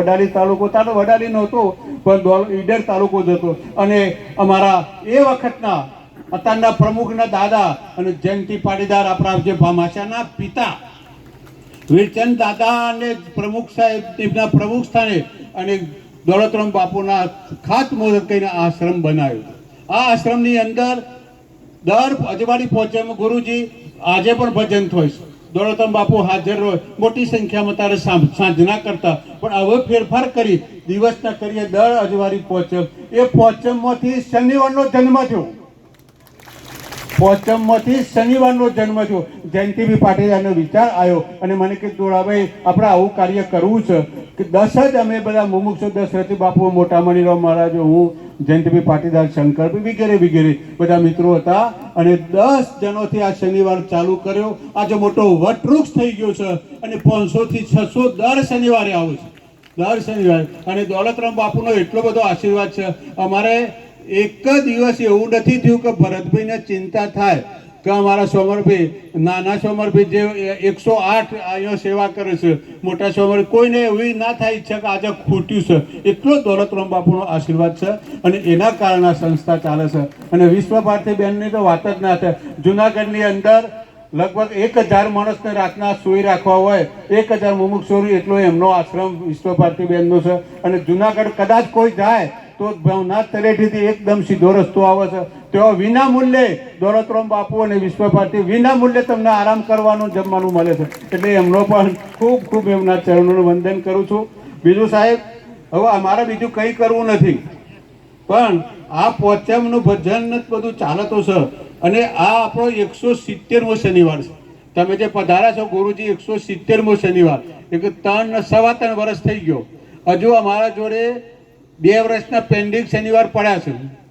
વડાલી તાલુકો તાલો વડાલી નહોતો પણ ઈડર તાલુકો જ હતો. અને અમારા એ વખતના અત્યારના પ્રમુખના દાદા અને જયંતિ પાટીદાર આપણા જે ભામાશાના પિતા, વીરચંદ દાદા અને પ્રમુખ સાહેબ, તેમના પ્રમુખ સ્થાને અને દોલતરામ બાપુના ખાતમુહૂર્ત કરીને આશ્રમ બનાવ્યો. આ આશ્રમની અંદર દર અજવાળી પહોંચે ગુરુજી, આજે પણ ભજન થાય છે. દોલતરામ બાપુ હાજર હોય, મોટી સંખ્યામાં તારે સાંજના કરતા. પણ હવે ફેરફાર કરી, દિવસના કરીએ દર અજવાળી પહોંચમ એ પોચમમાંથી શનિવારનો જન્મ થયો. પોચમમાંથી શનિવારનો જન્મ થયો. જયંતિભાઈ પાટીદારનો વિચાર આવ્યો અને મને કીધું દોડાભાઈ, આપણે આવું કાર્ય કરવું છે. કે દસ જ અમે બધા મુમુક્ષો, દશરથી બાપુ, મોટા મણીરાવ મહારાજ, હું જયંતિભાઈ પાટીદાર શંકરભાઈ વગેરે વગેરે બધા મિત્રો હતા. અને દસ જણોથી આ શનિવાર ચાલુ કર્યો. આજે મોટો વટવૃક્ષ થઈ ગયો છે અને પાંચસો થી છસો દર શનિવારે આવે છે. દર શનિવારે. અને દોલતરામ બાપુનો એટલો બધો આશીર્વાદ છે. અમારે એક દિવસ એવું નથી થયું કે ભરતભાઈને ચિંતા થાય. કે અમારા સોમરભી નાના સોમરભી જે એકસો આઠ અહીંયા સેવા કરે છે, મોટા સોમર કોઈને એવી ના થાય ઈચ્છા કે આજે ખૂટ્યું છે. એટલો દોલતરામ બાપુનો આશીર્વાદ છે અને એના કારણે સંસ્થા ચાલે છે. અને વિશ્વ ભારતી બેનની તો વાત જ ના થાય. જુનાગઢની અંદર લગભગ એક હજાર માણસને રાતના સુઈ રાખવા હોય, એક હજાર મુમુક્ષોરી એટલો એમનો આશ્રમ વિશ્વ ભારતી બેનનો છે. અને જુનાગઢ કદાચ કોઈ જાય, તો ભવનાથ તળેટીથી એકદમ સીધો રસ્તો આવે છે. તેઓ વિના મૂલ્યે દોલતરામ બાપુ અને વિશ્વ ભારતી વિના મૂલ્યે તમને આરામ કરવાનું, જમવાનું મળે છે. એટલે એમનો પણ ખૂબ ખૂબ એમના ચરણોનું વંદન કરું છું. બીજું સાહેબ, હવે અમારે બીજું કંઈ કરવું નથી. પણ આ પોચમનું ભજન જ બધું ચાલતો છે. અને આ આપણો એકસો સિત્તેરમો શનિવાર છે. તમે જે પધારા છો ગુરુજી, એકસો સિત્તેરમો શનિવાર. એક ત્રણ સવા ત્રણ વર્ષ થઈ ગયો. હજુ અમારા જોડે બે વર્ષના પેન્ડિંગ શનિવાર પડ્યા છે.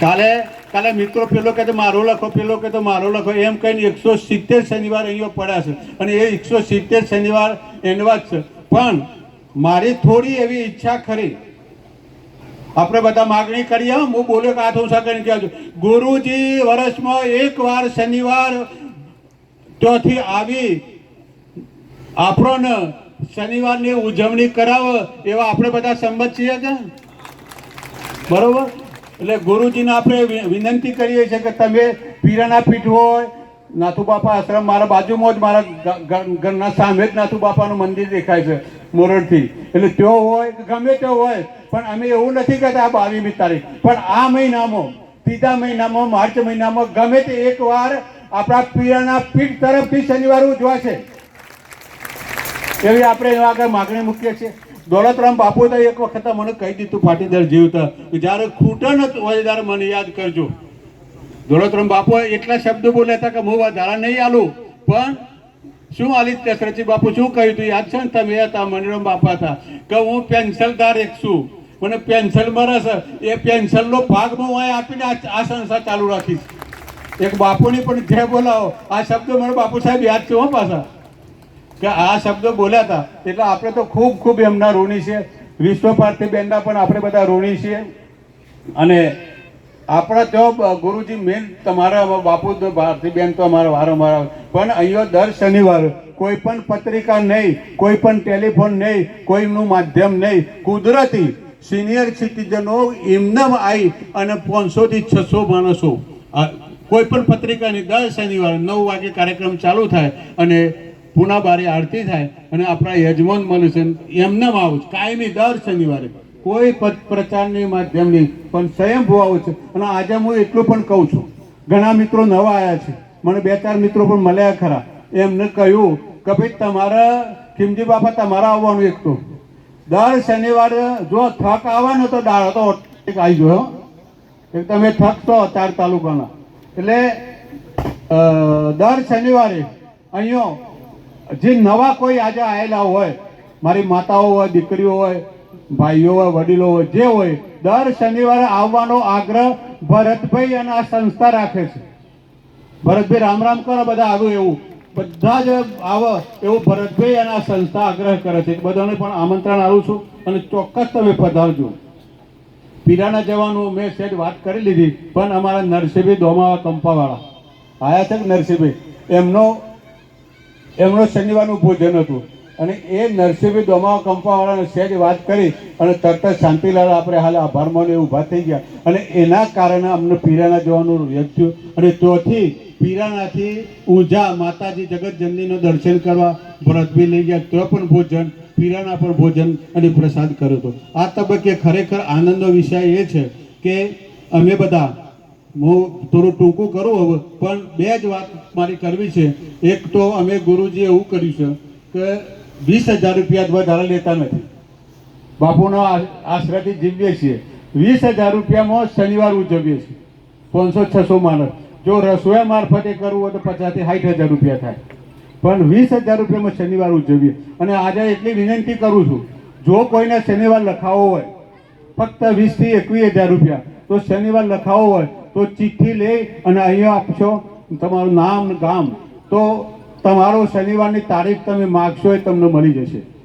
કાલે કાલે મિત્રો પેલો કે મારો લખો, પેલો કે મારો લખો, એમ કહીને એકસો સિત્તેર શનિવાર અહીંયા પડ્યા છે. અને એ એકસો સિત્તેર શનિવાર એનવા જ છે. પણ મારી થોડી એવી ઈચ્છા ખરી. આપણે બધા માગણી કરીએ, હું. બોલ્યો કે હાથ ઊંચા કરીને કહેજો ગુરુજી, વર્ષમાં એક વાર શનિવાર ત્યાંથી આવી આપણોને શનિવારની ઉજવણી કરાવો, એવા આપણે બધા સંમત છીએ કે? બરોબર? એટલે ગુરુજીને આપણે વિનંતી કરીએ છીએ કે તમે પીરાના પીઠ હોય, નાથુ બાપા આશ્રમ, મારા બાજુમાં જ મારા ઘરના સામે જ નાથુ બાપાનું મંદિર દેખાય છે મોરડથી. એટલે ત્યો હોય કે ગમે તે હોય, પણ અમે એવું નથી કહેતા આ બાવીમી તારીખ. પણ આ મહિનામાં, ત્રીજા મહિનામાં, માર્ચ મહિનામાં ગમે તે એક વાર આપણા પીરાના પીઠ તરફથી શનિવાર ઉજવાશે. એવી આપણે એવા આગળ માગણી મૂકીએ છીએ. દોલતરામ બાપુ તો એક વખત મને કહી દીધું પાટીદાર જીવતા જ્યારે ખૂટન હોય ત્યારે મને યાદ કરજો. દોલતરામ બાપુ એટલા શબ્દો બોલ્યા હતા કે હું વધારા નહીં આલું. પણ શું આલી દશરથજી બાપુ શું કહ્યું હતું? યાદ છે ને તમે? હતા મનીરામ બાપા હતા. કે હું પેન્શલદાર એક છું. મને પેન્શન મળે એ પેન્સિલનો ભાગ હું અહીં આપીને આ આ સંસ્થા ચાલુ રાખીશ. એક બાપુની પણ જે બોલાવો. આ શબ્દ મને બાપુ સાહેબ યાદ છે હો પાછા. કે આ શબ્દો બોલ્યા હતા. એટલે આપણે તો ખૂબ ખૂબ એમના ઋણી છે વિશ્વ બેનના પણ આપણે બધા ઋણી છીએ. અને આપણા તો ગુરુજી મેન તમારા બાપુ ભારતી બેન તો અમારા વારંવાર આવે. પણ અહીંયા દર શનિવારે કોઈ પણ પત્રિકા નહીં, કોઈ પણ ટેલિફોન નહીં, કોઈનું માધ્યમ નહીં. કુદરતી સિનિયર સિટીઝનો એમનામ આવી અને પાંચસોથી છસો માણસો. કોઈ પણ પત્રિકાની દર શનિવારે નવ વાગે કાર્યક્રમ ચાલુ થાય અને પુના બારે આરતી થાય અને આપણા યજમાન છે એમને આવું છે. કાયમી દર શનિવારે. કોઈ પદ પ્રચારની માધ્યમ નહીં, પણ સ્વયંભૂ આવું છે. અને આજે હું એટલું પણ કહું છું. ઘણા મિત્રો નવા આવ્યા છે. મને બે ચાર મિત્રો પણ મળ્યા ખરા. એમને કહ્યું કે ભાઈ તમારા, ખીમજી બાપા, તમારા આવવાનું એક તો. દર શનિવારે જો થક આવવાનો તો દાડો તો આવી ગયો. એક તમે થક તો ચાર તાલુકાના. એટલે દર શનિવારે અહીંયા જે નવા કોઈ આજે આવેલા હોય, મારી માતાઓ હોય, દીકરીઓ હોય, ભાઈઓ હોય, વડીલો હોય, જે હોય, દર શનિવારે આવવાનો આગ્રહ ભરતભાઈ અને આ સંસ્થા રાખે છે. ભરતભાઈ રામ રામ કરો, બધા આવ્યું એવું. બધા જ આવે એવું ભરતભાઈ અને આ સંસ્થા આગ્રહ કરે છે. બધાને પણ આમંત્રણ આવું છું અને ચોક્કસ તમે પધારજો. પીરાના જવાનું મેં સેજ વાત કરી લીધી, પણ અમારા નરસિંહભાઈ દોમાવા કંપાવાળા. આયા છે નરસિંહભાઈ? એમનો એમનો શનિવારનું ભોજન હતું. અને એ નરસિંહભાઈ દોમા કંપાવાળાને સહેજ વાત કરી અને તરત જ શાંતિલાલ આપણે હાલ આભાર માની ઊભા થઈ ગયા. અને એના કારણે અમને પીરાના જવાનું વ્યક્ત થયું. અને ત્યાંથી પીરાનાથી ઊંઝા માતાજી જગતજનનીનું દર્શન કરવા ભરતભી લઈ ગયા. ત્યાં પણ ભોજન, પીરાના પણ ભોજન અને પ્રસાદ કર્યો હતો. આ તબક્કે ખરેખર આનંદનો વિષય એ છે કે અમે બધા હું થોડું ટૂંકું કરું હવે, પણ બે જ વાત મારી કરવી છે. એક તો અમે ગુરુજીએ એવું કર્યું છે કે વીસ હજાર રૂપિયા વધારે લેતા નથી. બાપુનો આશરાથી જીવીએ છીએ. વીસ હજાર રૂપિયામાં શનિવાર ઉજવીએ છીએ. પાંચસો છસો માણસ. જો રસોયા મારફતે કરવું હોય તો પચાસથી સાઠ હજાર રૂપિયા થાય. પણ વીસ હજાર રૂપિયામાં શનિવાર ઉજવીએ. અને આજે એટલી વિનંતી કરું છું, જો કોઈને શનિવાર લખાવો હોય, ફક્ત વીસથી એકવીસ હજાર રૂપિયા. તો શનિવાર લખાવો હોય, તો ચિઠ્ઠી લઈ અને અહીંયા આપશો. તમારું નામ ગામ. તો તમારો શનિવારની તારીખ તમે માગશો એ તમને મળી જશે.